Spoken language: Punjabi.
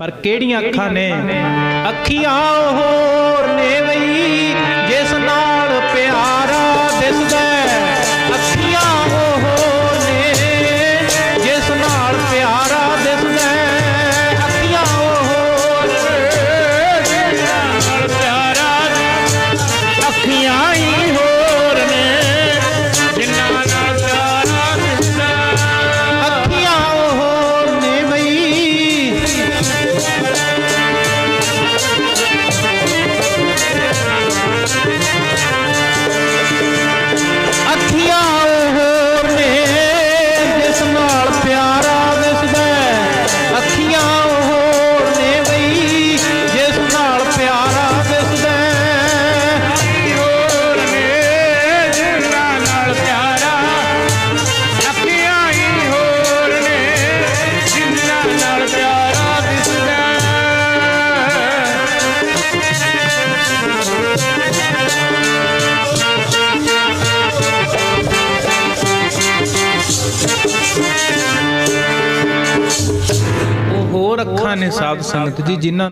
ਪਰ ਕਿਹੜੀਆਂ ਅੱਖਾਂ ਨੇ? ਅੱਖੀਆਂ ਉਹ ਹੋਰ ਅੱਖਾਂ ਨੇ ਸਾਧ ਸੰਗਤ ਜੀ ਜਿਨ੍ਹਾਂ